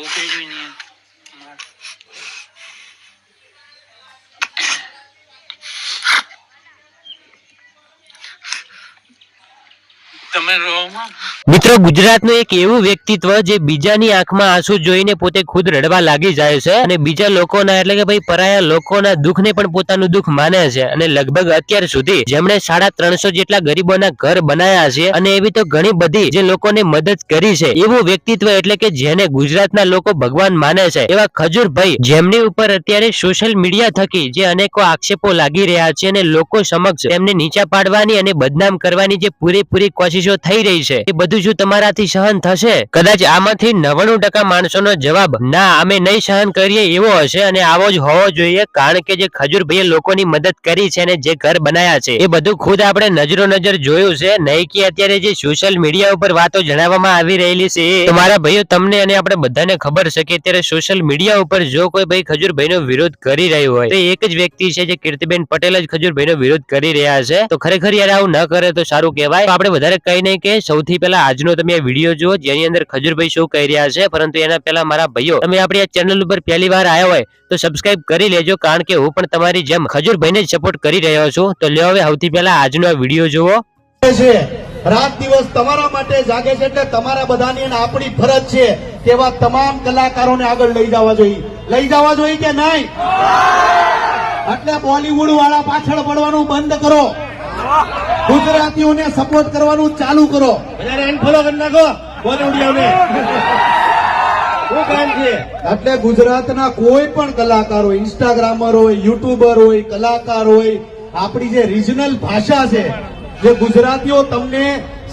ઉકેડ્યું નહીં તમે મિત્રો, ગુજરાતનું એક એવું વ્યક્તિત્વ જે બીજાની આંખમાં આંસુ જોઈને પોતે ખુદ રડવા લાગી જાય છે અને બીજા લોકોના એટલે કે ભાઈ પરાયા લોકોના દુઃખને પણ પોતાનું દુઃખ માને છે અને લગભગ અત્યાર સુધી જેમણે સાડા ત્રણસો જેટલા ગરીબોના ઘર બનાયા છે અને એવી તો ઘણી બધી જે લોકોને મદદ કરી છે. એવું વ્યક્તિત્વ એટલે કે જેને ગુજરાતના લોકો ભગવાન માને છે. એવા ખજૂરભાઈ જેમની ઉપર અત્યારે સોશિયલ મીડિયા થકી જે અનેકો આક્ષેપો લાગી રહ્યા છે અને લોકો સમક્ષ તેમને નીચા પાડવાની અને બદનામ કરવાની જે પૂરેપૂરી કોશિશો થઈ રહી છે, એ બધું શું તમારાથી સહન થશે? કદાચ આમાંથી નવ્વાણું ટકા માણસોનો જવાબ, ના, અમે નહીં સહન કરીએ એવો હશે અને આવો જ હોવો જોઈએ, કારણ કે જે ખજૂરભાઈએ લોકોની મદદ કરી છે અને જે ઘર બનાયા છે, એ બધું ખુદ આપણે નજરો નજર જોયું છે, નહીં કે અત્યારે જે સોશિયલ મીડિયા ઉપર વાતો જણાવવામાં આવી રહેલી છે. મારા ભાઈઓ, તમને અને આપણે બધાને ખબર છે કે અત્યારે સોશિયલ મીડિયા ઉપર જો કોઈ ભાઈ ખજૂરભાઈનો વિરોધ કરી રહ્યું હોય, તો એક જ વ્યક્તિ છે જે કીર્તિબેન પટેલ જ ખજૂરભાઈનો વિરોધ કરી રહ્યા છે. તો ખરેખર યાર આવું ન કરે તો સારું કહેવાય. આપણે વધારે કઈ નહીં કે સૌથી પહેલા આજનો તમે આ વીડિયો જુઓ જેની અંદર ખજુરભાઈ શું કહી રહ્યા છે પરંતુ એના પહેલા મારા ભાઈઓ તમે આપણી આ ચેનલ ઉપર પહેલી વાર આવ્યા હોય તો સબસ્ક્રાઇબ કરી લેજો કારણ કે હું પણ તમારી જેમ ખજૂરભાઈને જ સપોર્ટ કરી રહ્યો છું. તો લ્યો હવે સૌથી પહેલા આજનો આ વીડિયો જુઓ. છે. રાત દિવસ તમારા માટે જાગે છે એટલે તમારા બધાની અને આપણી ફરજ છે તેવા તમામ કલાકારોને આગળ લઈ જવા જોઈએ. લઈ જવા જોઈએ કે નહીં? એટલે બોલીવુડ વાળા પાછળ પડવાનું બંધ કરો. ગુજરાતીઓને સપોર્ટ કરવાનું ચાલુ કરો. ફોલો કરી નાખો બોલીવુડિયાઓને. એટલે ગુજરાતના કોઈ પણ કલાકાર હોય ઇન્સ્ટાગ્રામર હોય યુટ્યુબર હોય કલાકાર હોય આપણી જે રિજનલ ભાષા છે જે ગુજરાતીઓ તમને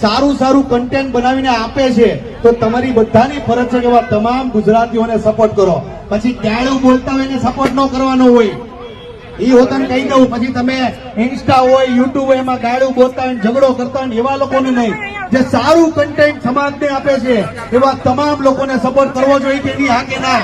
સારું સારું કન્ટેન્ટ બનાવીને આપે છે તો તમારી બધાની ફરજ છે કે તમામ ગુજરાતીઓને સપોર્ટ કરો. પછી ક્યાંય બોલતા હોય એને સપોર્ટ ન કરવાનો હોય. ઈ હું તને કહી દઉં, પછી તમે ઇન્સ્ટા હોય યુટ્યુબ હોય, એમાં ગાળું બોલતા હોય ઝઘડો કરતા એવા લોકોને નહીં. જે સારું કન્ટેન્ટ સમાજને આપે છે, એવા તમામ લોકોને સપોર્ટ કરવો જોઈએ કે નહીં હા કે ના.